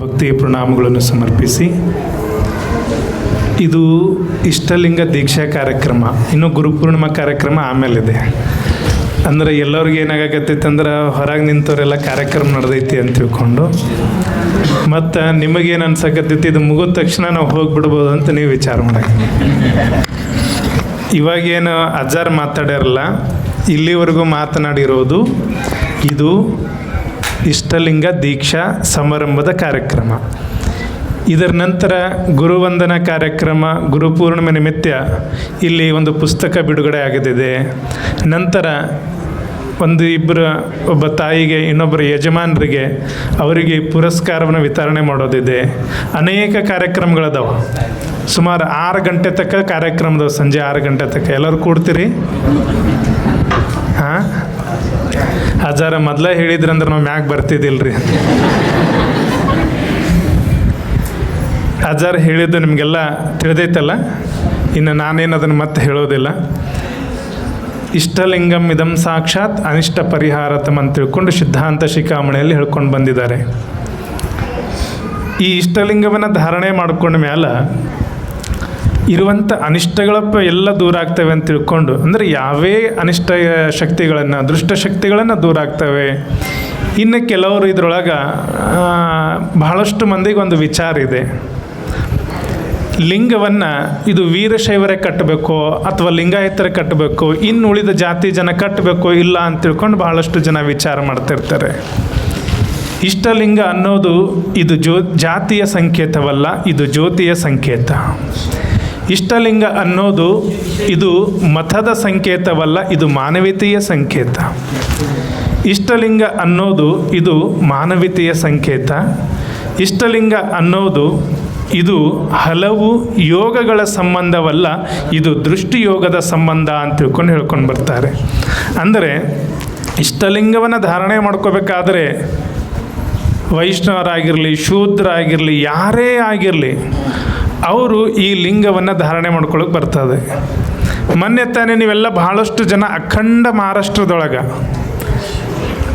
ಭಕ್ತಿ ಪ್ರಣಾಮಗಳನ್ನು ಸಮರ್ಪಿಸಿ. ಇದು ಇಷ್ಟಲಿಂಗ ದೀಕ್ಷಾ ಕಾರ್ಯಕ್ರಮ, ಇನ್ನು ಗುರುಪೂರ್ಣಿಮಾ ಕಾರ್ಯಕ್ರಮ ಆಮೇಲಿದೆ. ಅಂದ್ರೆ ಎಲ್ಲರಿಗೂ ಏನಾಗತ್ತೈತೆ ಅಂದ್ರೆ ಹೊರಗೆ ನಿಂತವರೆಲ್ಲ ಕಾರ್ಯಕ್ರಮ ನಡೆದೈತಿ ಅಂತ ತಿಳ್ಕೊಂಡು. ಮತ್ತು ನಿಮಗೇನು ಅನ್ಸಕತ್ತೈತಿ, ಇದು ಮುಗಿದ ತಕ್ಷಣ ನಾವು ಹೋಗ್ಬಿಡ್ಬೋದು ಅಂತ ನೀವು ವಿಚಾರ ಮಾಡಕ್ಕೆ ಇವಾಗೇನು ಅಜ್ಜಾರ್ ಮಾತಾಡ್ಯಾರಲ್ಲ, ಇಲ್ಲಿವರೆಗೂ ಮಾತನಾಡಿರೋದು ಇದು ಇಷ್ಟಲಿಂಗ ದೀಕ್ಷಾ ಸಮಾರಂಭದ ಕಾರ್ಯಕ್ರಮ. ಇದರ ನಂತರ ಗುರುವಂದನ ಕಾರ್ಯಕ್ರಮ ಗುರುಪೂರ್ಣಿಮೆ ನಿಮಿತ್ತ ಇಲ್ಲಿ ಒಂದು ಪುಸ್ತಕ ಬಿಡುಗಡೆ ಆಗದಿದೆ. ನಂತರ ಒಂದು ಇಬ್ಬರು, ಒಬ್ಬ ತಾಯಿಗೆ, ಇನ್ನೊಬ್ಬರು ಯಜಮಾನರಿಗೆ ಅವರಿಗೆ ಪುರಸ್ಕಾರವನ್ನು ವಿತರಣೆ ಮಾಡೋದಿದೆ. ಅನೇಕ ಕಾರ್ಯಕ್ರಮಗಳದಾವೆ. ಸುಮಾರು ಆರು ಗಂಟೆ ತಕ್ಕ ಕಾರ್ಯಕ್ರಮದವು, ಸಂಜೆ ಆರು ಗಂಟೆ ತಕ್ಕ. ಎಲ್ಲರೂ ಕೂಡ್ತೀರಿ? ಹಾಂ? ಹಜಾರ ಮೊದಲೇ ಹೇಳಿದ್ರಂದ್ರೆ ನಾವು ಮ್ಯಾಗ ಬರ್ತಿದ್ದಿಲ್ರಿ. ಅಜ್ಜಾರ ಹೇಳಿದ್ದು ನಿಮಗೆಲ್ಲ ತಿಳಿದೈತಲ್ಲ? ಇನ್ನು ನಾನೇನು ಅದನ್ನು ಮತ್ತೆ ಹೇಳೋದಿಲ್ಲ. ಇಷ್ಟಲಿಂಗಂ ಇದಂ ಸಾಕ್ಷಾತ್ ಅನಿಷ್ಟ ಪರಿಹಾರತಮ್ ಅಂತ ತಿಳ್ಕೊಂಡು ಸಿದ್ಧಾಂತ ಶಿಖಾಮಣಿಯಲ್ಲಿ ಹೇಳ್ಕೊಂಡು ಬಂದಿದ್ದಾರೆ. ಈ ಇಷ್ಟಲಿಂಗವನ್ನು ಧಾರಣೆ ಮಾಡಿಕೊಂಡ ಮ್ಯಾಲ ಇರುವಂಥ ಅನಿಷ್ಟಗಳಪ್ಪ ಎಲ್ಲ ದೂರ ಆಗ್ತವೆ ಅಂತ ತಿಳ್ಕೊಂಡು, ಅಂದರೆ ಯಾವೇ ಅನಿಷ್ಟ ಶಕ್ತಿಗಳನ್ನು ದುಷ್ಟ ಶಕ್ತಿಗಳನ್ನು ದೂರ ಆಗ್ತವೆ. ಇನ್ನು ಕೆಲವರು ಇದ್ರೊಳಗೆ ಬಹಳಷ್ಟು ಮಂದಿಗೆ ಒಂದು ವಿಚಾರ ಇದೆ. ಲಿಂಗವನ್ನು ಇದು ವೀರಶೈವರೇ ಕಟ್ಟಬೇಕು ಅಥವಾ ಲಿಂಗಾಯತರೇ ಕಟ್ಟಬೇಕು, ಇನ್ನು ಉಳಿದ ಜಾತಿ ಜನ ಕಟ್ಟಬೇಕು ಇಲ್ಲ ಅಂತ ತಿಳ್ಕೊಂಡು ಬಹಳಷ್ಟು ಜನ ವಿಚಾರ ಮಾಡ್ತಿರ್ತಾರೆ. ಇಷ್ಟಲಿಂಗ ಅನ್ನೋದು ಇದು ಜೋ ಜಾತಿಯ ಸಂಕೇತವಲ್ಲ, ಇದು ಜ್ಯೋತಿಯ ಸಂಕೇತ. ಇಷ್ಟಲಿಂಗ ಅನ್ನೋದು ಇದು ಮತದ ಸಂಕೇತವಲ್ಲ, ಇದು ಮಾನವೀಯತೆಯ ಸಂಕೇತ. ಇಷ್ಟಲಿಂಗ ಅನ್ನೋದು ಇದು ಮಾನವೀಯತೆಯ ಸಂಕೇತ. ಇಷ್ಟಲಿಂಗ ಅನ್ನೋದು ಇದು ಹಲವು ಯೋಗಗಳ ಸಂಬಂಧವಲ್ಲ, ಇದು ದೃಷ್ಟಿಯೋಗದ ಸಂಬಂಧ ಅಂತ ತಿಳ್ಕೊಂಡು ಹೇಳ್ಕೊಂಡು ಬರ್ತಾರೆ. ಅಂದರೆ ಇಷ್ಟಲಿಂಗವನ್ನು ಧಾರಣೆ ಮಾಡ್ಕೋಬೇಕಾದ್ರೆ ವೈಷ್ಣವರಾಗಿರಲಿ, ಶೂದ್ರಾಗಿರಲಿ, ಯಾರೇ ಆಗಿರಲಿ ಅವರು ಈ ಲಿಂಗವನ್ನು ಧಾರಣೆ ಮಾಡ್ಕೊಳ್ಳೋಕೆ ಬರ್ತದೆ. ಮೊನ್ನೆ ತಾನೇ ನೀವೆಲ್ಲ ಬಹಳಷ್ಟು ಜನ ಅಖಂಡ ಮಹಾರಾಷ್ಟ್ರದೊಳಗೆ.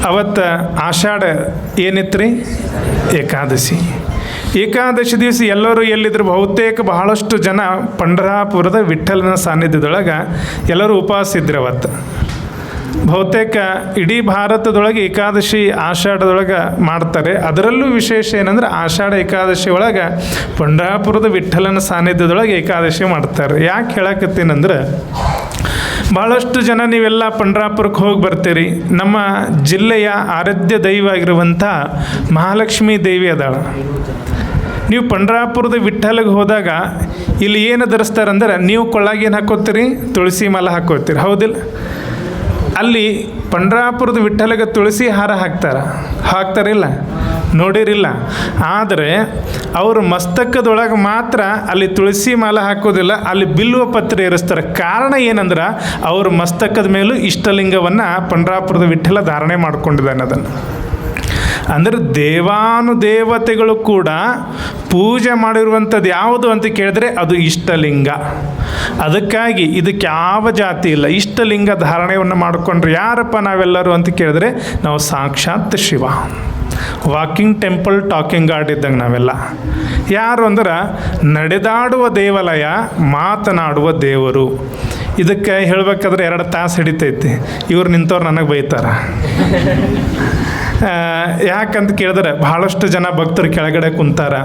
ಅವತ್ತು ಆಷಾಢ ಏನಿತ್ತು ರೀ ಏಕಾದಶಿ. ಏಕಾದಶಿ ದಿವಸ ಎಲ್ಲರೂ ಎಲ್ಲಿದ್ರು ಬಹುತೇಕ ಬಹಳಷ್ಟು ಜನ ಪಂಡರಾಪುರದ ವಿಠಲನ ಸಾನ್ನಿಧ್ಯದೊಳಗೆ ಎಲ್ಲರೂ ಉಪವಾಸ ಇದ್ರು ಅವತ್ತು. ಬಹುತೇಕ ಇಡೀ ಭಾರತದೊಳಗೆ ಏಕಾದಶಿ ಆಷಾಢದೊಳಗೆ ಮಾಡ್ತಾರೆ. ಅದರಲ್ಲೂ ವಿಶೇಷ ಏನಂದ್ರೆ ಆಷಾಢ ಏಕಾದಶಿ ಒಳಗೆ ಪಂಡರಾಪುರದ ವಿಠಲನ ಸಾನ್ನಿಧ್ಯದೊಳಗೆ ಏಕಾದಶಿ ಮಾಡ್ತಾರೆ. ಯಾಕೆ ಹೇಳಕತ್ತೀನಂದ್ರೆ ಭಾಳಷ್ಟು ಜನ ನೀವೆಲ್ಲ ಪಂಡ್ರಾಪುರಕ್ಕೆ ಹೋಗಿ ಬರ್ತೀರಿ. ನಮ್ಮ ಜಿಲ್ಲೆಯ ಆರಾಧ್ಯ ದೈವ ಆಗಿರುವಂಥ ಮಹಾಲಕ್ಷ್ಮೀ ದೇವಿ ಅದಾಳ. ನೀವು ಪಂಡ್ರಾಪುರದ ವಿಠಲಿಗೆ ಹೋದಾಗ ಇಲ್ಲಿ ಏನು ಧರಿಸ್ತಾರಂದ್ರೆ ನೀವು ಕೊಳ್ಳಾಗೇನು ಹಾಕೋತೀರಿ? ತುಳಸಿ ಮಾಲ ಹಾಕೋತೀರಿ. ಹೌದಿಲ್ಲ? ಅಲ್ಲಿ ಪಂಡ್ರಾಪುರದ ವಿಠ್ಠಲಿಗೆ ತುಳಸಿ ಹಾರ ಹಾಕ್ತಾರ. ಹಾಕ್ತಾರಿಲ್ಲ. ನೋಡಿರಿಲ್ಲ. ಆದರೆ ಅವರು ಮಸ್ತಕದೊಳಗೆ ಮಾತ್ರ ಅಲ್ಲಿ ತುಳಸಿ ಮಾಲೆ ಹಾಕೋದಿಲ್ಲ, ಅಲ್ಲಿ ಬಿಲ್ವ ಪತ್ರ ಇರಿಸ್ತಾರೆ ಕಾರಣ ಏನಂದ್ರೆ ಅವ್ರ ಮಸ್ತಕದ ಮೇಲೂ ಇಷ್ಟಲಿಂಗವನ್ನು ಪಂಡ್ರಾಪುರದ ವಿಠಲ ಧಾರಣೆ ಮಾಡ್ಕೊಂಡಿದ್ದಾನೆ ಅದನ್ನು. ಅಂದರೆ ದೇವಾನುದೇವತೆಗಳು ಕೂಡ ಪೂಜೆ ಮಾಡಿರುವಂಥದ್ದು ಯಾವುದು ಅಂತ ಕೇಳಿದ್ರೆ ಅದು ಇಷ್ಟಲಿಂಗ. ಅದಕ್ಕಾಗಿ ಇದಕ್ಕೆ ಯಾವ ಜಾತಿ ಇಲ್ಲ. ಇಷ್ಟಲಿಂಗ ಧಾರಣೆಯನ್ನು ಮಾಡಿಕೊಂಡ್ರೆ ಯಾರಪ್ಪ ನಾವೆಲ್ಲರೂ ಅಂತ ಕೇಳಿದ್ರೆ ನಾವು ಸಾಕ್ಷಾತ್ Shiva. Walking temple talking guard ಇದ್ದಂಗೆ ನಾವೆಲ್ಲ. ಯಾರು ಅಂದ್ರೆ ನಡೆದಾಡುವ ದೇವಾಲಯ, ಮಾತನಾಡುವ ದೇವರು. ಇದಕ್ಕೆ ಹೇಳಬೇಕಾದ್ರೆ ಎರಡು ತಾಸು ಹಿಡಿತೈತಿ. ಇವ್ರು ನಿಂತವ್ರು ನನಗೆ ಬೈತಾರೆ. ಯಾಕಂತ ಕೇಳಿದ್ರೆ ಭಾಳಷ್ಟು ಜನ ಭಕ್ತರು ಕೆಳಗಡೆ ಕುಂತಾರ.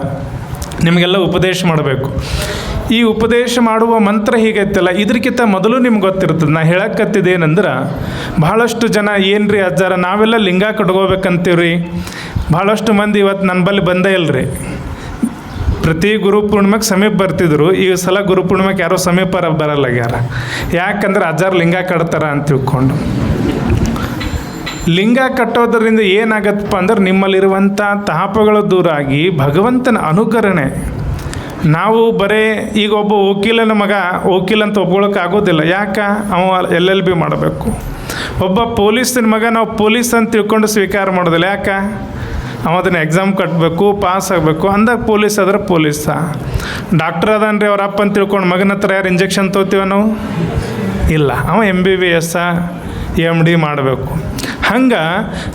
ನಿಮಗೆಲ್ಲ ಉಪದೇಶ ಮಾಡಬೇಕು. ಈ ಉಪದೇಶ ಮಾಡುವ ಮಂತ್ರ ಹೀಗೈತಲ್ಲ, ಇದ್ರಕ್ಕಿಂತ ಮೊದಲು ನಿಮ್ಗೆ ಗೊತ್ತಿರ್ತದೆ. ನಾ ಹೇಳಕ್ಕತ್ತಿದ್ದೇನೆಂದ್ರೆ ಭಾಳಷ್ಟು ಜನ ಏನ್ರಿ ಅಜ್ಜಾರ, ನಾವೆಲ್ಲ ಲಿಂಗ ಕಟ್ಕೋಬೇಕಂತೀವ್ರಿ. ಭಾಳಷ್ಟು ಮಂದಿ ಇವತ್ತು ನನ್ನ ಬಳಿ ಬಂದೇ ಇಲ್ರಿ. ಪ್ರತಿ ಗುರು ಪೂರ್ಣಿಮೆಗೆ ಸಮೀಪ ಬರ್ತಿದ್ರು. ಈ ಸಲ ಗುರು ಪೂರ್ಣಿಮೆಗೆ ಯಾರೋ ಸಮೀಪ ಬರಲ್ಲ ಯಾರ ಯಾಕಂದ್ರೆ ಅಜ್ಜಾರು ಲಿಂಗ ಕಟ್ತಾರ ಅಂತ ತಿಳ್ಕೊಂಡು. ಲಿಂಗ ಕಟ್ಟೋದರಿಂದ ಏನಾಗತ್ತಪ್ಪ ಅಂದ್ರೆ ನಿಮ್ಮಲ್ಲಿರುವಂಥ ತಾಪಗಳು ದೂರ ಆಗಿ ಭಗವಂತನ ಅನುಕರಣೆ. ನಾವು ಬರೇ ಈಗ ಒಬ್ಬ ವಕೀಲನ ಮಗ ವಕೀಲ ಅಂತ ಒಪ್ಕೊಳ್ಳೋಕೆ ಆಗೋದಿಲ್ಲ. ಯಾಕೆ? ಅವ ಎಲ್ ಎಲ್ ಬಿ ಮಾಡಬೇಕು. ಒಬ್ಬ ಪೊಲೀಸಿನ ಮಗ ನಾವು ಪೊಲೀಸ್ ಅಂತ ತಿಳ್ಕೊಂಡು ಸ್ವೀಕಾರ ಮಾಡೋದಿಲ್ಲ. ಯಾಕೆ? ಅವ ಅದನ್ನು ಎಕ್ಸಾಮ್ ಕಟ್ಟಬೇಕು ಪಾಸ್ ಆಗಬೇಕು. ಅಂದಾಗ ಪೊಲೀಸ್ ಆದ್ರೆ ಪೊಲೀಸ. ಡಾಕ್ಟರ್ ಅದಾನ್ರಿ ಅವ್ರ ಅಪ್ಪ ಅಂತ ತಿಳ್ಕೊಂಡು ಮಗನ ಹತ್ರ ಯಾರು ಇಂಜೆಕ್ಷನ್ ತೊಗೋತೀವ ನಾವು? ಇಲ್ಲ. ಅವ M B B S M D ಮಾಡಬೇಕು. ಹಂಗೆ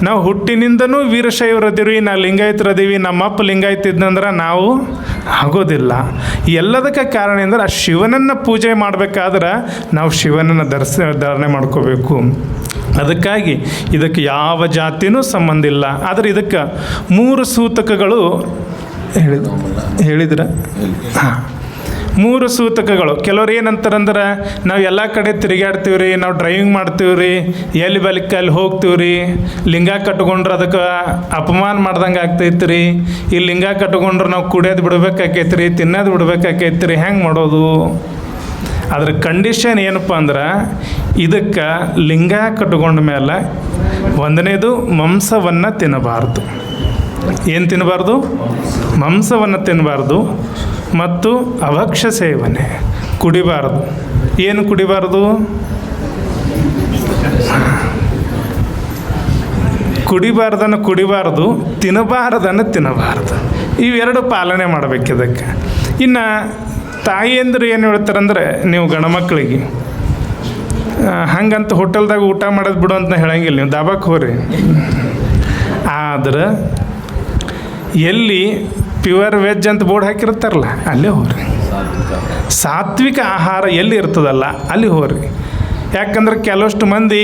ನಾವು ಹುಟ್ಟಿನಿಂದನೂ ವೀರಶೈವರದಿವಿ ನಾ ಲಿಂಗಾಯತರದೀವಿ ನಮ್ಮ ಅಪ್ಪ ಇದ್ನಂದ್ರೆ ನಾವು ಆಗೋದಿಲ್ಲ. ಎಲ್ಲದಕ್ಕೆ ಕಾರಣ ಅಂದ್ರೆ ಆ ಶಿವನನ್ನು ಪೂಜೆ ಮಾಡಬೇಕಾದ್ರೆ ನಾವು ಶಿವನನ್ನು ದರ್ಶನ ಧಾರಣೆ ಮಾಡ್ಕೋಬೇಕು. ಅದಕ್ಕಾಗಿ ಇದಕ್ಕೆ ಯಾವ ಜಾತಿನೂ ಸಂಬಂಧ ಇಲ್ಲ. ಆದರೆ ಇದಕ್ಕೆ ಮೂರು ಸೂತಕಗಳು ಹೇಳಿದ ಹೇಳಿದ್ರ? ಮೂರು ಸೂತಕಗಳು. ಕೆಲವ್ರು ಏನಂತಾರಂದ್ರೆ, ನಾವು ಎಲ್ಲ ಕಡೆ ತಿರುಗಾಡ್ತೀವಿ ರೀ ನಾವು ಡ್ರೈವಿಂಗ್ ಮಾಡ್ತೀವಿ ರೀ ಎಲ್ಲಿ ಬಲಿಕ್ಕೆ ಅಲ್ಲಿ ಹೋಗ್ತೀವಿ ಲಿಂಗ ಕಟ್ಕೊಂಡ್ರೆ ಅದಕ್ಕೆ ಅಪಮಾನ ಮಾಡ್ದಂಗೆ ಆಗ್ತೈತೆ ರೀ ಈ ಲಿಂಗ ಕಟ್ಕೊಂಡ್ರೆ ನಾವು ಕುಡಿಯೋದು ಬಿಡ್ಬೇಕಾಕೈತೆ ರೀ ತಿನ್ನೋದು ಬಿಡ್ಬೇಕಾಕೈತೆ ರೀ ಹೆಂಗೆ ಮಾಡೋದು? ಅದ್ರ ಕಂಡೀಷನ್ ಏನಪ್ಪ ಅಂದ್ರೆ ಇದಕ್ಕೆ ಲಿಂಗ ಕಟ್ಕೊಂಡ ಮೇಲೆ ಒಂದನೇದು ಮಾಂಸವನ್ನು ತಿನ್ನಬಾರ್ದು. ಏನು ತಿನ್ನಬಾರ್ದು? ಮಾಂಸವನ್ನು ತಿನ್ನಬಾರ್ದು ಮತ್ತು ಅವಕ್ಷ ಸೇವನೆ. ಕುಡಿಬಾರ್ದು. ಏನು ಕುಡಿಬಾರ್ದು? ಕುಡಿಬಾರ್ದನ್ನು ಕುಡಿಬಾರ್ದು, ತಿನ್ನಬಾರ್ದನ್ನು ತಿನ್ನಬಾರ್ದು. ಇವೆರಡು ಪಾಲನೆ ಮಾಡಬೇಕು ಇದಕ್ಕೆ ಇನ್ನು ತಾಯಿಯಂದ್ರೆ ಏನು ಹೇಳ್ತಾರಂದ್ರೆ ನೀವು ಗಣಮಕ್ಕಳಿಗೆ ಹಂಗಂತ ಹೋಟೆಲ್ದಾಗ ಊಟ ಮಾಡೋದು ಬಿಡು ಅಂತ ಹೇಳಂಗಿಲ್ಲ, ನೀವು ದಾಬಾಕ್ಕೆ ಹೋಗ್ರಿ. ಆದ್ರೆ ಎಲ್ಲಿ ಪ್ಯೂರ್ ವೆಜ್ ಅಂತ ಬೋರ್ಡ್ ಹಾಕಿರ್ತಾರಲ್ಲ, ಅಲ್ಲೇ ಹೋಗ್ರಿ. ಸಾತ್ವಿಕ ಆಹಾರ ಎಲ್ಲಿ ಇರ್ತದಲ್ಲ, ಅಲ್ಲಿ ಹೋಗ್ರಿ. ಯಾಕಂದ್ರೆ ಕೆಲವಷ್ಟು ಮಂದಿ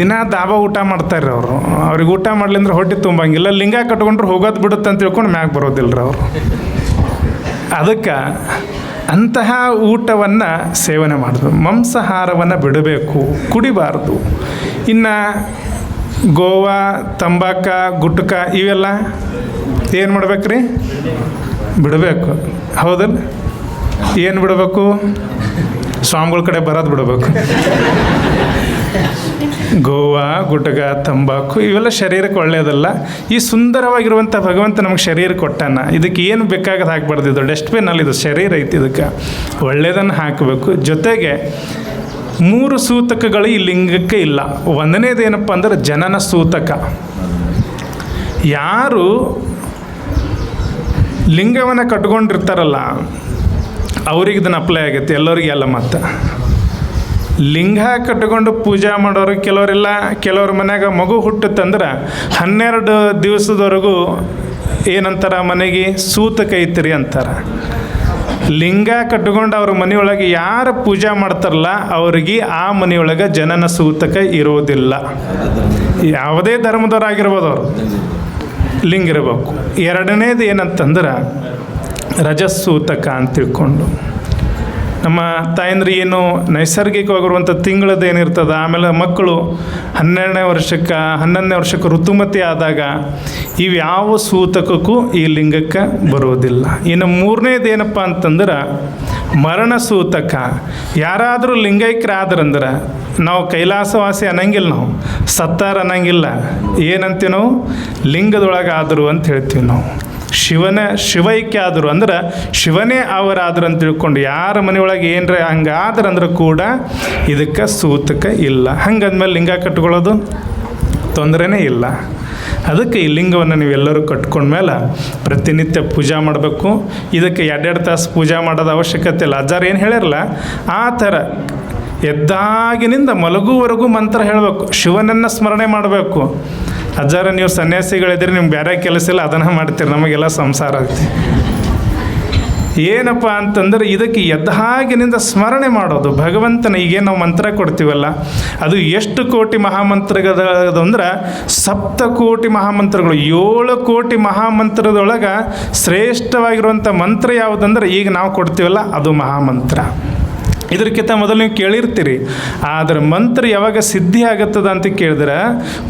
ದಿನ ದಾಬಾ ಊಟ ಮಾಡ್ತಾರೆ ಅವರು. ಅವ್ರಿಗೆ ಊಟ ಮಾಡ್ಲಿಂದ್ರೆ ಹೊಟ್ಟೆ ತುಂಬಂಗಿಲ್ಲ, ಲಿಂಗ ಕಟ್ಕೊಂಡ್ರೆ ಹೋಗೋದು ಬಿಡುತ್ತೆ ಅಂತ ತಿಳ್ಕೊಂಡು ಮ್ಯಾಗ ಬರೋದಿಲ್ಲ ಅವರು. ಅದಕ್ಕೆ ಅಂತಹ ಊಟವನ್ನು ಸೇವನೆ ಮಾಡೋದು. ಮಾಂಸಾಹಾರವನ್ನು ಬಿಡಬೇಕು, ಕುಡಿಬಾರ್ದು. ಇನ್ನು ಗೋವಾ, ತಂಬಾಕ, ಗುಟ್ಕ ಇವೆಲ್ಲ ಏನು ಮಾಡ್ಬೇಕ್ರಿ? ಬಿಡಬೇಕು. ಹೌದಲ್ಲ ಏನು ಬಿಡಬೇಕು? ಸ್ವಾಮಿಗಳ ಕಡೆ ಬರೋದು ಬಿಡಬೇಕು. ಗೋವಾ ಗುಟ್ಕ ತಂಬಾಕು ಇವೆಲ್ಲ ಶರೀರಕ್ಕೆ ಒಳ್ಳೆಯದಲ್ಲ. ಈ ಸುಂದರವಾಗಿರುವಂಥ ಭಗವಂತ ನಮಗೆ ಶರೀರ ಕೊಟ್ಟಾನ. ಇದಕ್ಕೆ ಏನು ಬೇಕಾಗದು ಹಾಕ್ಬಾರ್ದು. ಇದು ಡಸ್ಟ್ಬಿನ್ನಲ್ಲಿ ಇದು ಶರೀರ ಐತಿ ಇದಕ್ಕೆ. ಒಳ್ಳೆಯದನ್ನು ಹಾಕಬೇಕು. ಜೊತೆಗೆ ಮೂರು ಸೂತಕಗಳು ಈ ಲಿಂಗಕ್ಕೆ ಇಲ್ಲ. ಒಂದನೇದು ಏನಪ್ಪ ಅಂದ್ರೆ ಜನನ ಸೂತಕ. ಯಾರು ಲಿಂಗವನ್ನು ಕಟ್ಕೊಂಡಿರ್ತಾರಲ್ಲ, ಅವ್ರಿಗೆ ಇದನ್ನು ಅಪ್ಲೈ ಆಗುತ್ತೆ ಎಲ್ಲರಿಗೆ ಅಲ್ಲ ಮತ್ತು. ಲಿಂಗ ಕಟ್ಟಿಕೊಂಡು ಪೂಜೆ ಮಾಡೋರು ಕೆಲವರೆಲ್ಲ, ಕೆಲವ್ರ ಮನ್ಯಾಗ ಮಗು ಹುಟ್ಟುತ್ತಂದ್ರೆ ಹನ್ನೆರಡು ದಿವಸದವರೆಗೂ ಏನಂತಾರ ಮನೆಗೆ ಸೂತಕ ಐತ್ರಿ ಅಂತಾರೆ. ಲಿಂಗ ಕಟ್ಕೊಂಡು ಅವ್ರ ಮನೆಯೊಳಗೆ ಯಾರು ಪೂಜೆ ಮಾಡ್ತಾರಲ್ಲ, ಅವ್ರಿಗೆ ಆ ಮನೆಯೊಳಗೆ ಜನನ ಸೂತಕ ಇರೋದಿಲ್ಲ. ಯಾವುದೇ ಧರ್ಮದವರಾಗಿರ್ಬೋದು ಅವರು. ಲಿಂಗ ಇರಬೇಕು. ಎರಡನೇದು ಏನಂತಂದ್ರೆ ರಜಸೂತಕ ಅಂತ ತಿಳ್ಕೊಂಡು. ನಮ್ಮ ತಾಯಂದ್ರೆ ಏನು ನೈಸರ್ಗಿಕವಾಗಿರುವಂಥ ತಿಂಗಳದ್ದು ಏನಿರ್ತದೆ ಆಮೇಲೆ ಮಕ್ಕಳು ಹನ್ನೆರಡನೇ ವರ್ಷಕ್ಕೆ, ಹನ್ನೊಂದನೇ ವರ್ಷಕ್ಕೆ ಋತುಮತಿ ಆದಾಗ ಇವ್ಯಾವ ಸೂತಕಕ್ಕೂ ಈ ಲಿಂಗಕ್ಕೆ ಬರೋದಿಲ್ಲ ಇನ್ನು ಮೂರನೇದು ಏನಪ್ಪ ಅಂತಂದ್ರೆ, ಮರಣ ಸೂತಕ. ಯಾರಾದರೂ ಲಿಂಗೈಕ್ಯರಾದ್ರಂದ್ರೆ ನಾವು ಕೈಲಾಸವಾಸಿ ಅನ್ನಂಗಿಲ್ಲ ನಾವು, ಸತ್ತಾರ ಅನ್ನಂಗಿಲ್ಲ. ಏನಂತೀವಿ ನಾವು? ಲಿಂಗದೊಳಗೆ ಅಂತ ಹೇಳ್ತೀವಿ ನಾವು. ಶಿವನ ಶಿವೈಕ್ಯ ಆದರು ಅಂದ್ರೆ ಶಿವನೇ ಅವರಾದ್ರು ಅಂತ ತಿಳ್ಕೊಂಡು ಯಾರ ಮನೆಯೊಳಗೆ ಏನರ ಹಂಗಾದ್ರಂದ್ರೆ ಕೂಡ ಇದಕ್ಕೆ ಸೂತಕ ಇಲ್ಲ. ಹಂಗಂದ್ಮೇಲೆ ಲಿಂಗ ಕಟ್ಕೊಳ್ಳೋದು? ತೊಂದರೆನೇ ಇಲ್ಲ. ಅದಕ್ಕೆ ಈ ಲಿಂಗವನ್ನು ನೀವೆಲ್ಲರೂ ಕಟ್ಕೊಂಡ್ಮೇಲೆ ಪ್ರತಿನಿತ್ಯ ಪೂಜೆ ಮಾಡಬೇಕು. ಇದಕ್ಕೆ ಎರಡೆರಡು ತಾಸು ಪೂಜೆ ಮಾಡೋದು ಅವಶ್ಯಕತೆ ಇಲ್ಲ. ಅಜ್ಜಾರು ಏನು ಹೇಳಿರಲ್ಲ ಆ ಥರ ಎದ್ದಾಗಿನಿಂದ ಮಲಗುವವರೆಗೂ ಮಂತ್ರ ಹೇಳಬೇಕು. ಶಿವನನ್ನು ಸ್ಮರಣೆ ಮಾಡಬೇಕು. ಅಜ್ಜಾರ ನೀವು ಸನ್ಯಾಸಿಗಳಿದ್ರೆ ನಿಮ್ಗೆ ಬೇರೆ ಕೆಲಸ ಇಲ್ಲ, ಅದನ್ನು ಮಾಡ್ತೀರಿ. ನಮಗೆಲ್ಲ ಸಂಸಾರ ಐತಿ ಏನಪ್ಪ ಅಂತಂದ್ರೆ ಇದಕ್ಕೆ ಎದ್ದಾಗಿನಿಂದ ಸ್ಮರಣೆ ಮಾಡೋದು. ಭಗವಂತನ ಈಗೇನು ನಾವು ಮಂತ್ರ ಕೊಡ್ತೀವಲ್ಲ, ಅದು ಎಷ್ಟು ಕೋಟಿ ಮಹಾಮಂತ್ರಗದು ಅಂದ್ರೆ ಸಪ್ತ ಕೋಟಿ ಮಹಾಮಂತ್ರಗಳು. ಏಳು ಕೋಟಿ ಮಹಾಮಂತ್ರದೊಳಗೆ ಶ್ರೇಷ್ಠವಾಗಿರುವಂಥ ಮಂತ್ರ ಯಾವುದಂದ್ರೆ ಈಗ ನಾವು ಕೊಡ್ತೀವಲ್ಲ, ಅದು ಮಹಾಮಂತ್ರ. ಇದಕ್ಕಿಂತ ಮೊದಲು ನೀವು ಕೇಳಿರ್ತೀರಿ. ಆದರೆ ಮಂತ್ರ ಯಾವಾಗ ಸಿದ್ಧಿ ಆಗುತ್ತದ ಅಂತ ಕೇಳಿದ್ರೆ,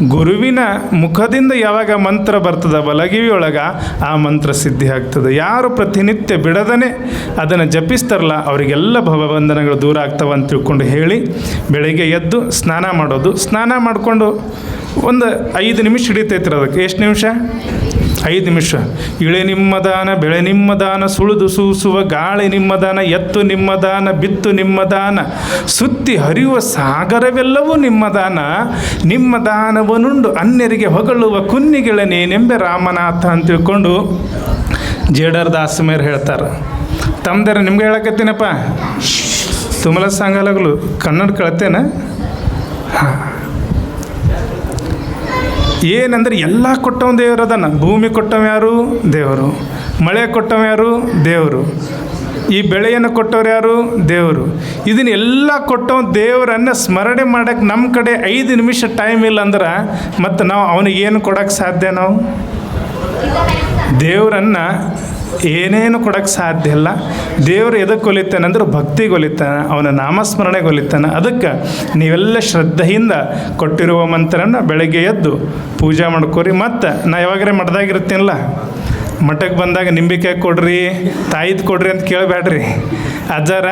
ಗುರುವಿನ ಮುಖದಿಂದ ಯಾವಾಗ ಮಂತ್ರ ಬರ್ತದ ಬಲಗಿವಿ ಒಳಗೆ ಆ ಮಂತ್ರ ಸಿದ್ಧಿ ಆಗ್ತದೆ. ಯಾರು ಪ್ರತಿನಿತ್ಯ ಬಿಡದನೆ ಅದನ್ನು ಜಪಿಸ್ತಾರಲ್ಲ, ಅವರಿಗೆಲ್ಲ ಭವಬಂಧನಗಳು ದೂರ ಆಗ್ತವೆ ಅಂತ ತಿಳ್ಕೊಂಡು ಹೇಳಿ, ಬೆಳಗ್ಗೆ ಎದ್ದು ಸ್ನಾನ ಮಾಡೋದು. ಸ್ನಾನ ಮಾಡಿಕೊಂಡು ಒಂದು ಐದು ನಿಮಿಷ ಹಿಡಿತೈತ್ರಿ ಅದಕ್ಕೆ. ಎಷ್ಟು ನಿಮಿಷ? ಐದು ನಿಮಿಷ. ಇಳೆ ನಿಮ್ಮದಾನ ಬೆಳೆ ನಿಮ್ಮದಾನ ಸುಳಿದು ಸೂಸುವ ಗಾಳಿ ನಿಮ್ಮದಾನ ಎತ್ತು ನಿಮ್ಮದಾನ ಬಿತ್ತು ನಿಮ್ಮದಾನ ಸುತ್ತಿ ಹರಿಯುವ ಸಾಗರವೆಲ್ಲವೂ ನಿಮ್ಮದಾನ ನಿಮ್ಮ ದಾನವನುಂಡು ಅನ್ಯರಿಗೆ ಹೊಗಳುವ ಕುನ್ನಿಗಿಳನೇನೆಂಬೆ ರಾಮನಾಥ ಅಂತ ತಿಳ್ಕೊಂಡು ಜೇಡರ್ ದಾಸಮೇರ್ ಹೇಳ್ತಾರೆ. ತಮ್ದರ ನಿಮ್ಗೆ ಹೇಳಕತ್ತೀನಪ್ಪ? ತುಮಲ ಸಾಂಗಲಗಳು ಕನ್ನಡ ಕಳತೇನ? ಏನಂದ್ರೆ ಎಲ್ಲ ಕೊಟ್ಟವ ಅದನ್ನ. ಭೂಮಿ ಕೊಟ್ಟವ ಯಾರು? ದೇವರು. ಮಳೆ ಕೊಟ್ಟವ ಯಾರು? ದೇವರು. ಈ ಬೆಳೆಯನ್ನು ಕೊಟ್ಟವ್ರು ಯಾರು? ದೇವರು. ಇದನ್ನೆಲ್ಲ ಕೊಟ್ಟವ ದೇವರನ್ನು ಸ್ಮರಣೆ ಮಾಡಕ್ಕೆ ನಮ್ಮ ಕಡೆ ಐದು ನಿಮಿಷ ಟೈಮ್ ಇಲ್ಲ ಅಂದ್ರೆ ಮತ್ತು ನಾವು ಅವನಿಗೆ ಏನು ಕೊಡೋಕ್ಕೆ ಸಾಧ್ಯ ನಾವು? ದೇವರನ್ನು ಏನೇನು ಕೊಡೋಕ್ಕೆ ಸಾಧ್ಯ ಇಲ್ಲ. ದೇವರು ಎದಕ್ಕೆ ಒಲಿತಾನೆ ಅಂದ್ರೆ ಭಕ್ತಿಗೆ ಒಲಿತಾನೆ, ಅವನ ನಾಮಸ್ಮರಣೆಗೆ ಒಲಿತಾನೆ. ಅದಕ್ಕೆ ನೀವೆಲ್ಲ ಶ್ರದ್ಧೆಯಿಂದ ಕೊಟ್ಟಿರುವ ಮಂತ್ರನ ಬೆಳಗ್ಗೆ ಎದ್ದು ಪೂಜೆ ಮಾಡ್ಕೋರಿ. ಮತ್ತು ನಾ ಯಾವಾಗರೇ ಮಠದಾಗಿರ್ತೀನಲ್ಲ ಮಠಕ್ಕೆ ಬಂದಾಗ ನಿಂಬಿಕಾಯಿ ಕೊಡ್ರಿ, ತಾಯಿದ್ ಕೊಡ್ರಿ ಅಂತ ಕೇಳಬೇಡ್ರಿ ಅಜ್ಜಾರ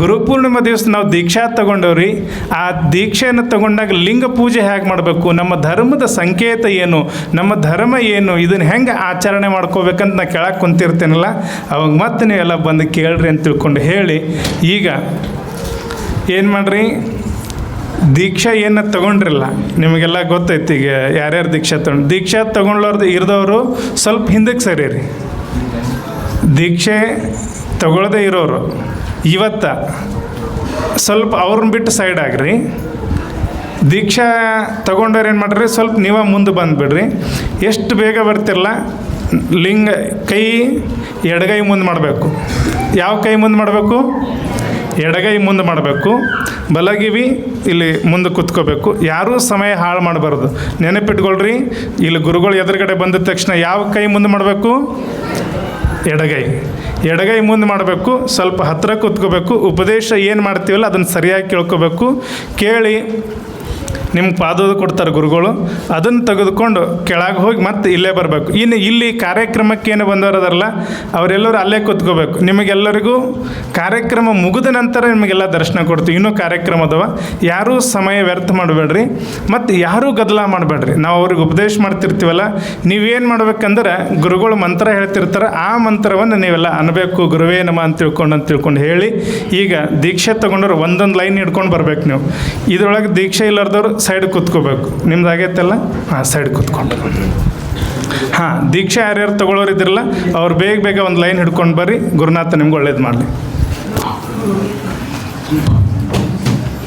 ಗುರುಪೂರ್ಣಿಮಾ ದಿವಸ ನಾವು ದೀಕ್ಷಾ ತಗೊಂಡವ್ರಿ. ಆ ದೀಕ್ಷೆಯನ್ನು ತಗೊಂಡಾಗ ಲಿಂಗ ಪೂಜೆ ಹೇಗೆ ಮಾಡಬೇಕು? ನಮ್ಮ ಧರ್ಮದ ಸಂಕೇತ ಏನು? ನಮ್ಮ ಧರ್ಮ ಏನು? ಇದನ್ನು ಹೆಂಗೆ ಆಚರಣೆ ಮಾಡ್ಕೋಬೇಕಂತ ನಾ ಕೆಳಗೆ ಕುಂತಿರ್ತೇನಲ್ಲ, ಅವಾಗ ಮತ್ತೆ ನೀವೆಲ್ಲ ಬಂದು ಕೇಳ್ರಿ ಅಂತ ತಿಳ್ಕೊಂಡು ಹೇಳಿ. ಈಗ ಏನು ಮಾಡ್ರಿ? ದೀಕ್ಷಾ ಏನು ತಗೊಂಡ್ರಿಲ್ಲ? ನಿಮಗೆಲ್ಲ ಗೊತ್ತೈತಿ ಈಗ ಯಾರ್ಯಾರು ದೀಕ್ಷಾ ತಗೊಂಡು, ದೀಕ್ಷಾ ತಗೊಂಡ್ಲವ್ರದ್ದು ಇರದವರು ಸ್ವಲ್ಪ ಹಿಂದಕ್ಕೆ ಸರಿರಿ. ದೀಕ್ಷೆ ತಗೊಳ್ಳದೆ ಇರೋರು. ಇವತ್ತ ಸ್ವಲ್ಪ ಅವ್ರನ್ನ ಬಿಟ್ಟು ಸೈಡ್ ಆಗ್ರಿ. ದೀಕ್ಷಾ ತಗೊಂಡವ್ರು ಏನು ಮಾಡ್ರಿ, ಸ್ವಲ್ಪ ನೀವೇ ಮುಂದೆ ಬಂದುಬಿಡ್ರಿ ಎಷ್ಟು ಬೇಗ ಬರ್ತಿರಲ್ಲ ಲಿಂಗ ಕೈ ಎಡಗೈ ಮುಂದೆ ಮಾಡಬೇಕು. ಯಾವ ಕೈ ಮುಂದೆ ಮಾಡಬೇಕು? ಎಡಗೈ ಮುಂದೆ ಮಾಡಬೇಕು. ಬಲಗಿವಿ, ಇಲ್ಲಿ ಮುಂದೆ ಕುತ್ಕೋಬೇಕು. ಯಾರೂ ಸಮಯ ಹಾಳು ಮಾಡಬಾರ್ದು. ನೆನಪಿಟ್ಕೊಳ್ರಿ, ಇಲ್ಲಿ ಗುರುಗಳು ಎದುರುಗಡೆ ಬಂದ ತಕ್ಷಣ ಯಾವ ಕೈ ಮುಂದೆ ಮಾಡಬೇಕು? ಎಡಗೈ. ಎಡಗೈ ಮುಂದೆ ಮಾಡಬೇಕು ಸ್ವಲ್ಪ ಹತ್ತಿರ ಕೂತ್ಕೋಬೇಕು ಉಪದೇಶ ಏನು ಮಾಡ್ತೀವಲ್ಲ ಅದನ್ನು ಸರಿಯಾಗಿ ಕೇಳ್ಕೋಬೇಕು ಕೇಳಿ ನಿಮ್ಗೆ ಪಾದದ ಕೊಡ್ತಾರೆ ಗುರುಗಳು. ಅದನ್ನು ತೆಗೆದುಕೊಂಡು ಕೆಳಗೆ ಹೋಗಿ ಮತ್ತೆ ಇಲ್ಲೇ ಬರಬೇಕು. ಇನ್ನು ಇಲ್ಲಿ ಕಾರ್ಯಕ್ರಮಕ್ಕೆ ಏನು ಬಂದವರದಲ್ಲ ಅವರೆಲ್ಲರೂ ಅಲ್ಲೇ ಕೂತ್ಕೋಬೇಕು. ನಿಮಗೆಲ್ಲರಿಗೂ ಕಾರ್ಯಕ್ರಮ ಮುಗಿದ ನಂತರ ನಿಮಗೆಲ್ಲ ದರ್ಶನ ಕೊಡ್ತೀವಿ. ಇನ್ನೂ ಕಾರ್ಯಕ್ರಮ ಅದಾವ. ಯಾರೂ ಸಮಯ ವ್ಯರ್ಥ ಮಾಡಬೇಡ್ರಿ. ಮತ್ತು ಯಾರೂ ಗದಲ ಮಾಡಬೇಡ್ರಿ. ನಾವು ಅವ್ರಿಗೆ ಉಪದೇಶ ಮಾಡ್ತಿರ್ತೀವಲ್ಲ, ನೀವೇನು ಮಾಡ್ಬೇಕಂದ್ರೆ ಗುರುಗಳು ಮಂತ್ರ ಹೇಳ್ತಿರ್ತಾರೆ. ಆ ಮಂತ್ರವನ್ನು ನೀವೆಲ್ಲ ಅನ್ಬೇಕು. ಗುರುವೇ ನಮ ಅಂತ ತಿಳ್ಕೊಂಡು ಅಂತ ತಿಳ್ಕೊಂಡು ಹೇಳಿ, ಈಗ ದೀಕ್ಷೆ ತಗೊಂಡ್ರೆ ಒಂದೊಂದು ಲೈನ್ ಹಿಡ್ಕೊಂಡು ಬರ್ಬೇಕು ನೀವು. ಇದರೊಳಗೆ ದೀಕ್ಷೆ ಇಲ್ಲಾರ್ದವ್ರು ಸೈಡ್ ಕೂತ್ಕೋಬೇಕು. ನಿಮ್ದು ಆಗೈತಲ್ಲ? ಹಾಂ ಸೈಡ್ ಕೂತ್ಕೊಂಡು. ಹಾಂ, ದೀಕ್ಷೆ ಯಾರ್ಯಾರು ತಗೊಳ್ಳೋರು ಇದ್ರಲ್ಲ, ಅವ್ರು ಬೇಗ ಬೇಗ ಒಂದು ಲೈನ್ ಹಿಡ್ಕೊಂಡು ಬರ್ರಿ. ಗುರುನಾಥ, ನಿಮ್ಗೆ ಒಳ್ಳೇದು ಮಾಡಲಿ.